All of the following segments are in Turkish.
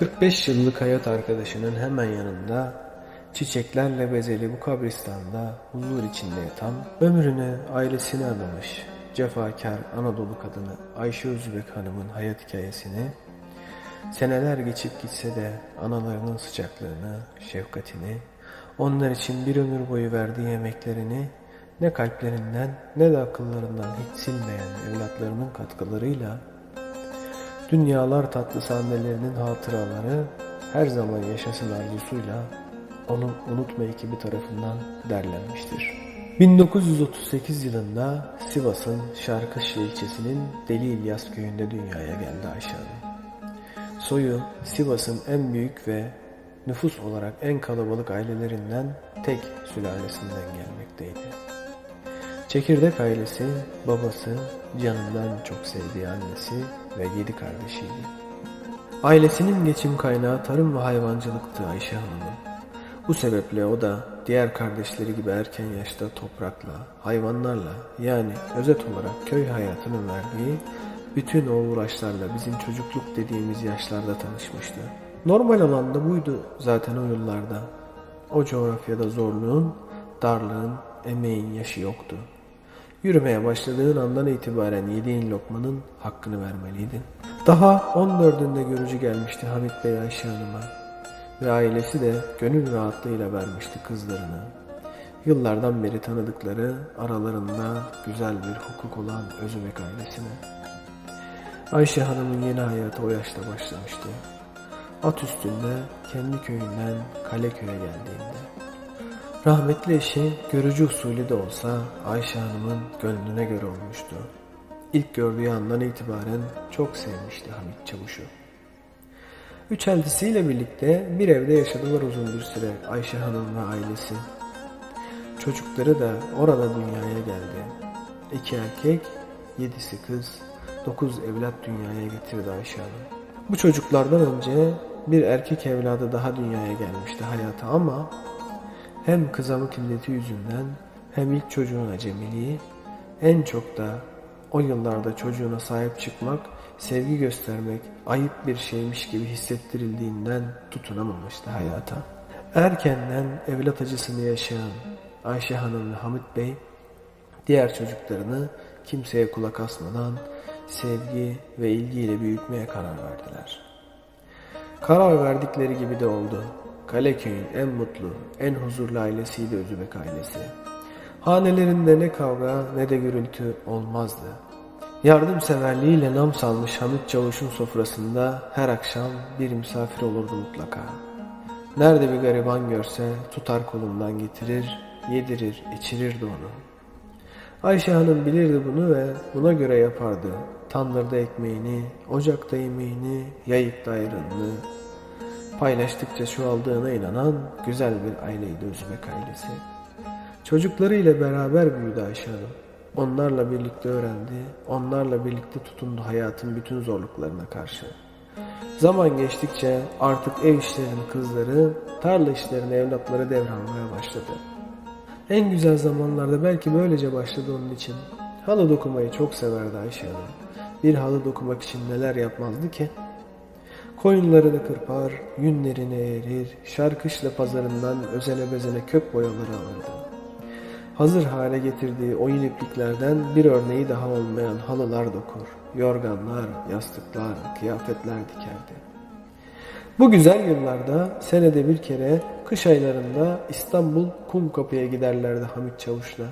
45 yıllık hayat arkadaşının hemen yanında çiçeklerle bezeli bu kabristanda huzur içinde yatan, ömrünü ailesine adamış cefakar Anadolu kadını Ayşe Özbek Hanım'ın hayat hikayesini seneler geçip gitse de analarının sıcaklığını, şefkatini, onlar için bir ömür boyu verdiği yemeklerini ne kalplerinden ne de akıllarından hiç silmeyen evlatlarının katkılarıyla Dünyalar tatlısı annelerinin hatıraları her zaman yaşasın arzusuyla onu unutma ekibi tarafından derlenmiştir. 1938 yılında Sivas'ın Şarkışlı ilçesinin Deli İlyas köyünde dünyaya geldi Ayşe Hanım. Soyu Sivas'ın en büyük ve nüfus olarak en kalabalık ailelerinden tek sülalesinden gelmekteydi. Çekirdek ailesi, babası, canından çok sevdiği annesi ve yedi kardeşiydi. Ailesinin geçim kaynağı tarım ve hayvancılıktı Ayşe Hanım'ın. Bu sebeple o da diğer kardeşleri gibi erken yaşta toprakla, hayvanlarla yani özet olarak köy hayatının verdiği bütün o uğraşlarla bizim çocukluk dediğimiz yaşlarda tanışmıştı. Normal olan da buydu zaten o yıllarda. O coğrafyada zorluğun, darlığın, emeğin yaşı yoktu. Yürümeye başladığın andan itibaren yediğin lokmanın hakkını vermeliydin. Daha 14'ünde görücü gelmişti Hamit Bey Ayşe Hanım'a ve ailesi de gönül rahatlığıyla vermişti kızlarını. Yıllardan beri tanıdıkları aralarında güzel bir hukuk olan Özübek ailesine. Ayşe Hanım'ın yeni hayatı o yaşta başlamıştı. At üstünde kendi köyünden Kaleköy'e geldiğinde. Rahmetli eşi görücü usulü de olsa Ayşe Hanım'ın gönlüne göre olmuştu. İlk gördüğü andan itibaren çok sevmişti Hamit Çavuş'u. Üç eltisiyle birlikte bir evde yaşadılar uzun bir süre Ayşe Hanım ve ailesi. Çocukları da orada dünyaya geldi. İki erkek, yedisi kız, dokuz evlat dünyaya getirdi Ayşe Hanım. Bu çocuklardan önce bir erkek evladı daha dünyaya gelmişti hayata ama hem kızamık illeti yüzünden hem ilk çocuğun acemiliği en çok da o yıllarda çocuğuna sahip çıkmak, sevgi göstermek ayıp bir şeymiş gibi hissettirildiğinden tutunamamıştı hayata. Erkenden evlat acısını yaşayan Ayşe Hanım ve Hamit Bey diğer çocuklarını kimseye kulak asmadan sevgi ve ilgiyle büyütmeye karar verdiler. Karar verdikleri gibi de oldu. Kaleköy'ün en mutlu, en huzurlu ailesiydi Özübek ailesi. Hanelerinde ne kavga ne de gürültü olmazdı. Yardımseverliğiyle nam salmış Hamit Çavuş'un sofrasında her akşam bir misafir olurdu mutlaka. Nerede bir gariban görse tutar kolundan getirir, yedirir, içirirdi onu. Ayşe Hanım bilirdi bunu ve buna göre yapardı. Tandırda ekmeğini, ocakta yemeğini, yayıkta ayranını, paylaştıkça çoğaldığına inanan güzel bir aileydi Özbek ailesi. Çocuklarıyla beraber büyüdü Ayşe Hanım. Onlarla birlikte öğrendi, onlarla birlikte tutundu hayatın bütün zorluklarına karşı. Zaman geçtikçe artık ev işlerini kızları, tarla işlerini evlatları devralmaya başladı. En güzel zamanlarda belki böylece başladı onun için. Halı dokumayı çok severdi Ayşe Hanım. Bir halı dokumak için neler yapmazdı ki? Koyunlarını kırpar, yünlerini eğrir, şarkışla pazarından özene bezene kök boyaları alırdı. Hazır hale getirdiği oyun ipliklerden bir örneği daha olmayan halılar dokur, yorganlar, yastıklar, kıyafetler dikerdi. Bu güzel yıllarda senede bir kere kış aylarında İstanbul Kumkapı'ya giderlerdi Hamit Çavuş'la.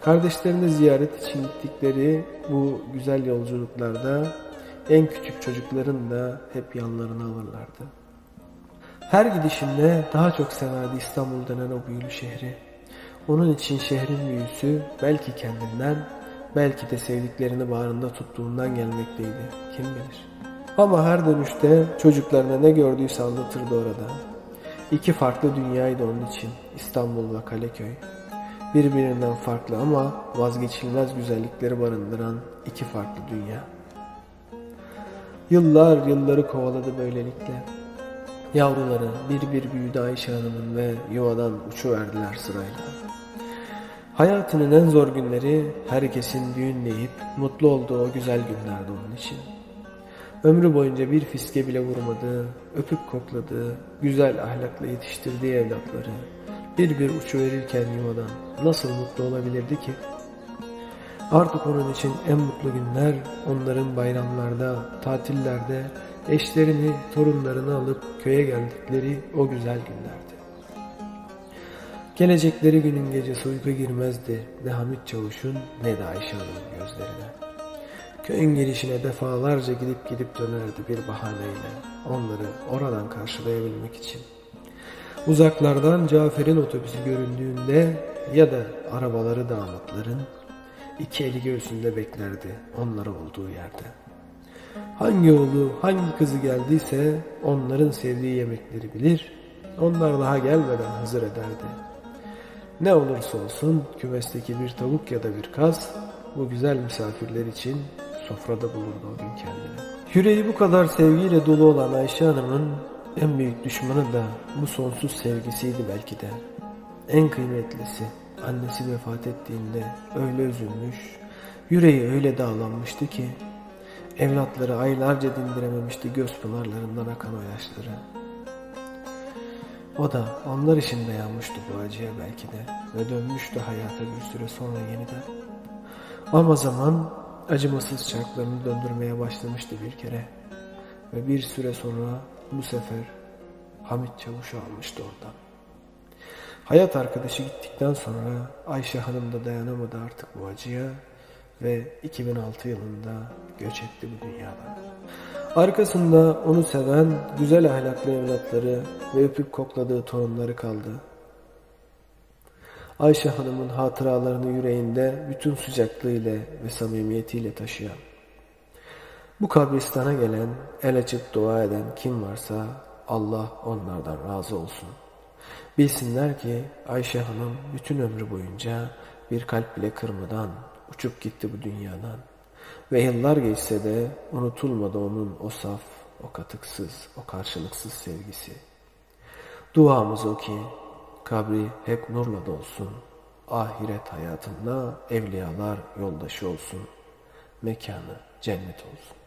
Kardeşlerini ziyaret için gittikleri bu güzel yolculuklarda en küçük çocukların da hep yanlarına alırlardı. Her gidişinde daha çok severdi İstanbul denen o büyülü şehri. Onun için şehrin büyüsü belki kendinden, belki de sevdiklerini bağrında tuttuğundan gelmekteydi. Kim bilir. Ama her dönüşte çocuklarına ne gördüyse anlatırdı orada. İki farklı dünyaydı onun için İstanbul ve Kaleköy. Birbirinden farklı ama vazgeçilmez güzellikleri barındıran iki farklı dünya. Yıllar yılları kovaladı böylelikle. Yavruları bir bir büyüdü Ayşe Hanım'ın ve yuvadan uçuverdiler sırayla. Hayatının en zor günleri herkesin düğünleyip mutlu olduğu o güzel günlerdi onun için. Ömrü boyunca bir fiske bile vurmadığı, öpüp kokladığı, güzel ahlakla yetiştirdiği evlatları bir bir uçuverirken yuvadan nasıl mutlu olabilirdi ki? Artık onun için en mutlu günler onların bayramlarda, tatillerde eşlerini, torunlarını alıp köye geldikleri o güzel günlerdi. Gelecekleri günün gecesi uyku girmezdi ne Hamit Çavuş'un ne de Ayşe Hanım'ın gözlerine. Köyün girişine defalarca gidip gidip dönerdi bir bahaneyle onları oradan karşılayabilmek için. Uzaklardan Cafer'in otobüsü göründüğünde ya da arabaları damatların iki eli göğsünde beklerdi onları olduğu yerde. Hangi oğlu, hangi kızı geldiyse onların sevdiği yemekleri bilir, onlar daha gelmeden hazır ederdi. Ne olursa olsun kümesteki bir tavuk ya da bir kaz bu güzel misafirler için sofrada bulurdu o gün kendini. Yüreği bu kadar sevgiyle dolu olan Ayşe Hanım'ın en büyük düşmanı da bu sonsuz sevgisiydi belki de. En kıymetlisi annesi vefat ettiğinde öyle üzülmüş, yüreği öyle dağlanmıştı ki evlatları aylarca dindirememişti göz pınarlarından akan o yaşları. O da onlar için de yanmıştı bu acıya belki de ve dönmüştü hayata bir süre sonra yeniden. Ama zaman acımasız çarklarını döndürmeye başlamıştı bir kere ve bir süre sonra bu sefer Hamit Çavuş'u almıştı oradan. Hayat arkadaşı gittikten sonra Ayşe Hanım da dayanamadı artık bu acıya ve 2006 yılında göç etti bu dünyadan. Arkasında onu seven güzel ahlaklı evlatları ve öpüp kokladığı torunları kaldı. Ayşe Hanım'ın hatıralarını yüreğinde bütün sıcaklığıyla ve samimiyetiyle taşıyan. Bu kabristana gelen, el açıp dua eden kim varsa Allah onlardan razı olsun. Bilsinler ki Ayşe Hanım bütün ömrü boyunca bir kalp bile kırmadan uçup gitti bu dünyadan. Ve yıllar geçse de unutulmadı onun o saf, o katıksız, o karşılıksız sevgisi. Duamız o ki kabri hep nurla dolsun. Ahiret hayatında evliyalar yoldaşı olsun. Mekanı cennet olsun.